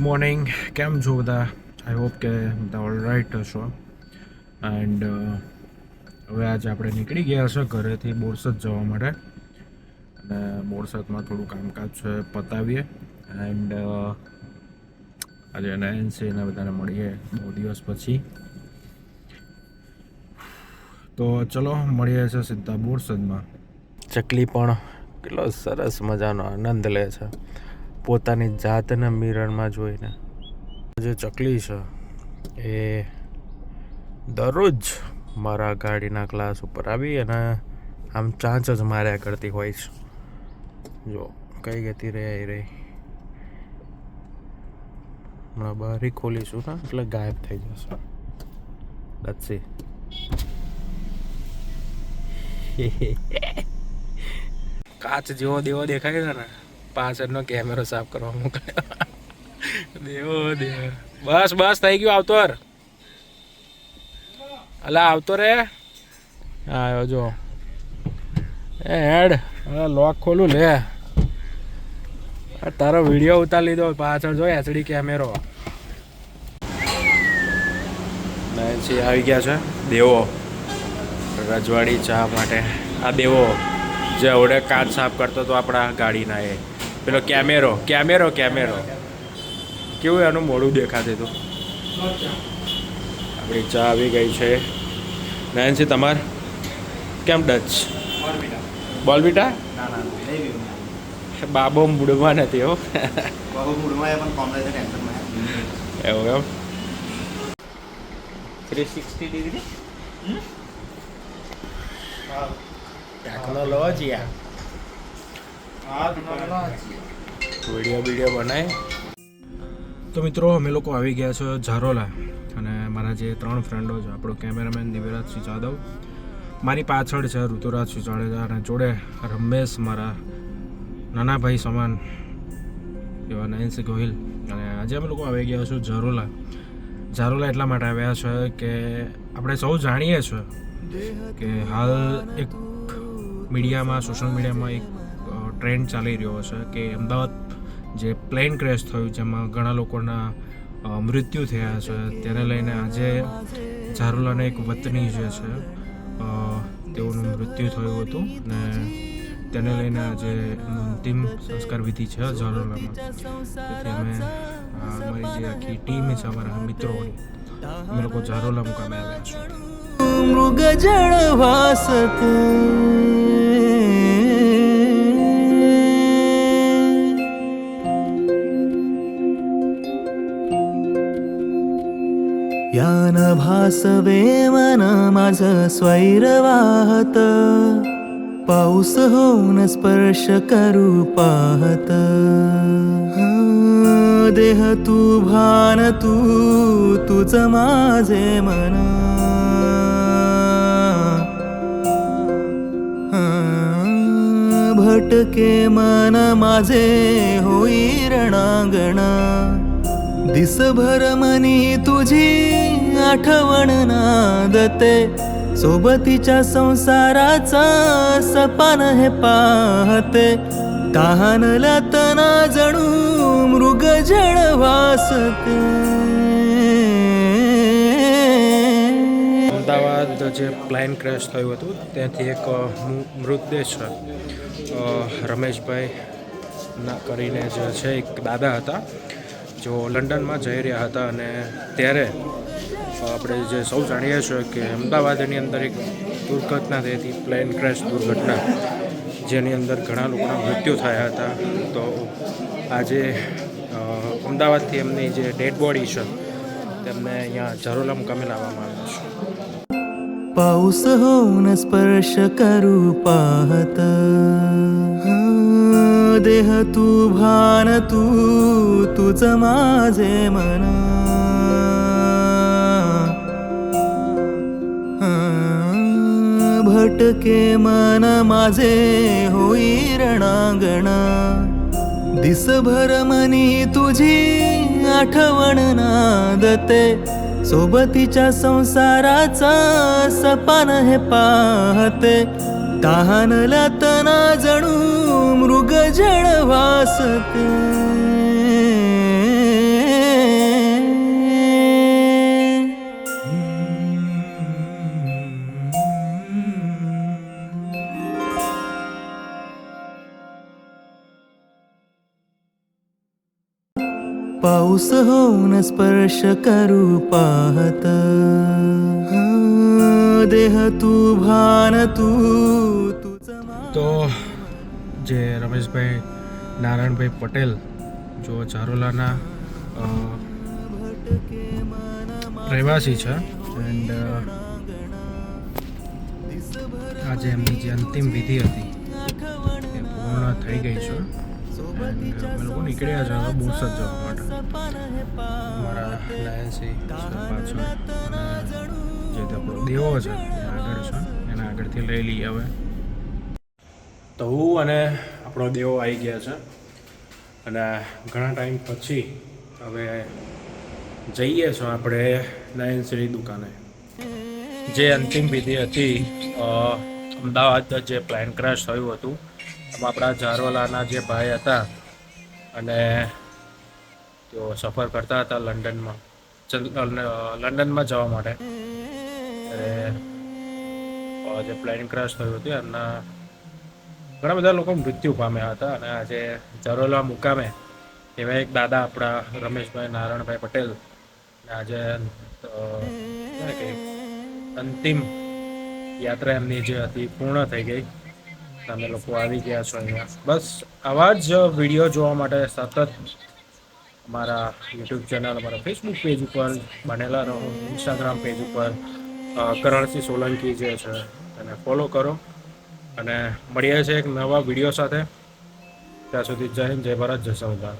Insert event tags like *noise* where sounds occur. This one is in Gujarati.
મોર્નિંગ કેમ છો બધા આઈ હોપ કે બધા ઓલ રાઈટ હશો એન્ડ હવે આજે આપણે નીકળી ગયા છે ઘરેથી બોરસદ જવા માટે. અને બોરસદમાં થોડું કામકાજ છે, પતાવીએ. એન્ડ આજે એનસી ને બધાને મળીએ બહુ દિવસ પછી. તો ચલો, મળીએ છે સીધા બોરસદમાં. ચકલી પણ કેટલો સરસ મજાનો આનંદ લે છે. પોતાની જાતને મિરરમાં જોઈને. જે ચકલી છે. એ દરરોજ મારા ગાડીના ક્લાસ ઉપર આવી અને આમ ચાંચ જ માર્યા કરતી હોય છે. જો, કઈ ગતિ રહે એ રહી હમણાં બારી ખોલીશું ને, એટલે ગાયબ થઈ જશે. દત્સી *laughs* કાચ જેવો દેવો દેખાય છે ને. પાછળનો કેમેરો સાફ કરવા મોકલ્યો. દેવો, દેવ. બસ બસ, થઈ ગયું આવતો ર અલા, આવતો રે. આવ્યો જો હેડ. લોક ખોલું, લે. તારો વીડિયો ઉતારી લીધો, પાછળ જો એચડી કેમેરો નાનસી આવી ગયા છે. દેવો. રજવાડી ચા માટે. આ દેવો. જે ઓડે કાચ સાફ કરતો તો આપણા ગાડીના એ. પેલો કેમેરો કેમેરો કેમેરો. કેવું એનું મોડું દેખાતું હતું? આપણી ચા આવી ગઈ છે. નયનસિંહ તમાર? કેમ ડચ? બોલ બીટા ના નહીં પીવું બાબો મૂડમાં નથી હો. એવું એમ? Three sixty degree? Technology video video બનાય. તો મિત્રો, અમે લોકો આવી ગયા છે ઝારોલા અને મારા જે ત્રણ ફ્રેન્ડો છે, આપણો કેમેરામેન દિવ્યરાજસિંહ જાદવ, મારી પાછળ છે ઋતુરાજસિંહ જાડેજા અને જોડે રમેશ મારા નાના ભાઈ સમાન, એવા નયનસિંહ ગોહિલ. અને આજે અમે લોકો આવી ગયા છું ઝારોલા. ઝારોલા એટલા માટે આવ્યા છે કે આપણે સૌ જાણીએ છીએ કે હાલ એક મીડિયામાં સોશિયલ મીડિયામાં એક ટ્રેન્ડ ચાલી રહ્યો છે કે અમદાવાદ જે પ્લેન ક્રેશ થયું, જેમાં ઘણા લોકોના મૃત્યુ થયા છે, તેને લઈને આજે ઝારુલાના એક વતની જે છે તેઓનું મૃત્યુ થયું હતું ને તેને લઈને આજે અંતિમ સંસ્કાર વિધિ છે ઝારુલામાં. તેથી અમે જે આખી ટીમ છે, અમારા મિત્રોની, અમે લોકો ઝારોલા મુકામે આવ્યા છીએ. મૃગજળ વાસતે मन भासवे मन माझ स्वैर वाहत. पाऊस होऊन स्पर्श करू पाहत. देह तू भान तू तुझ माझे मन. भटके मन माझे होई रणांगणा. दिसभर मनी तुझी आठवण नादते सोबतीच्या संसाराचा सपान हे पाहते तहानला तना जणू मृगजळ वासते અમદાવાદ જે પ્લેન ક્રેશ થયું હતું ત્યાંથી એક અ, મુ- મૃતદેહ છે અ, રમેશભાઈ ના કરીને જે છે એક દાદા હતા જેઓ લંડનમાં જઈ રહ્યા હતા અને ત્યારે આપણે જે સૌ જાણીએ છીએ કે અમદાવાદની અંદર એક દુર્ઘટના થઈ હતી, પ્લેન ક્રેશ દુર્ઘટના, જેની અંદર ઘણા લોકોના મૃત્યુ થયા હતા. તો આજે અમદાવાદથી એમની જે ડેડ બોડી છે, તેમને અહીંયા જરોલમ કમે લાવવામાં આવ્યા છે. પાઉસ હોન સ્પર્શ કરું પાહતા. देह तू भान तू तुझ माझे मन. भटके मन माझे होई रणांगण दिसभर मनी तुझी आठवण नादते. सोबतीच्या संसाराचा सपान हे पाहते. तहानला तना जणू मृग जळ वासत. पाऊस होऊन स्पर्श करू पाहत. દેહ તું ભાન તું તો જે રમેશભાઈ, નારાયણભાઈ પટેલ, જો ચારોલાના રહેવાસી છે એન્ડ આજે એમની જે અંતિમ વિધિ હતી, એ પૂર્ણ થઈ ગઈ છે અમે લોકો નીકળ્યા છે બોરસદ જવા માટે. મારા લાયન્સી પાછળ જે આપણો દેવો છે આગળ છે, એના આગળથી લઈ લઈએ હવે. તો હું અને આપણો દેવો આવી ગયા છે. અને ઘણા ટાઈમ પછી હવે જઈએ છો આપણે લાયન્સની દુકાને. જે અંતિમ વિધિ હતી અમદાવાદ જે પ્લેન ક્રેશ થયું હતું એમાં આપણા ઝારોલાના જે ભાઈ હતા અને તેઓ સફર કરતા હતા લંડનમાં. લંડનમાં જવા માટે. જે પ્લેન ક્રેશ થયું હતું એમના ઘણા બધા લોકો મૃત્યુ પામ્યા હતા અને આજે જરોલા મુકામે એવા એક દાદા આપણા રમેશભાઈ નારાયણભાઈ પટેલ આજે અંતિમ યાત્રા એમની જે હતી પૂર્ણ થઈ ગઈ. તમે લોકો આવી ગયા છો અહીંયા. બસ આવા જ વીડિયો જોવા માટે સતત અમારા યુટ્યુબ ચેનલ અમારા ફેસબુક પેજ ઉપર બનેલા રહો ઇન્સ્ટાગ્રામ પેજ ઉપર. કરણસિંહ સોલંકી જે છે, એને ફોલો કરો. અને મળીએ છીએ એક નવા વીડિયો સાથે. ત્યાં સુધી જય હિન્દ, જય ભારત, જય સંવિધાન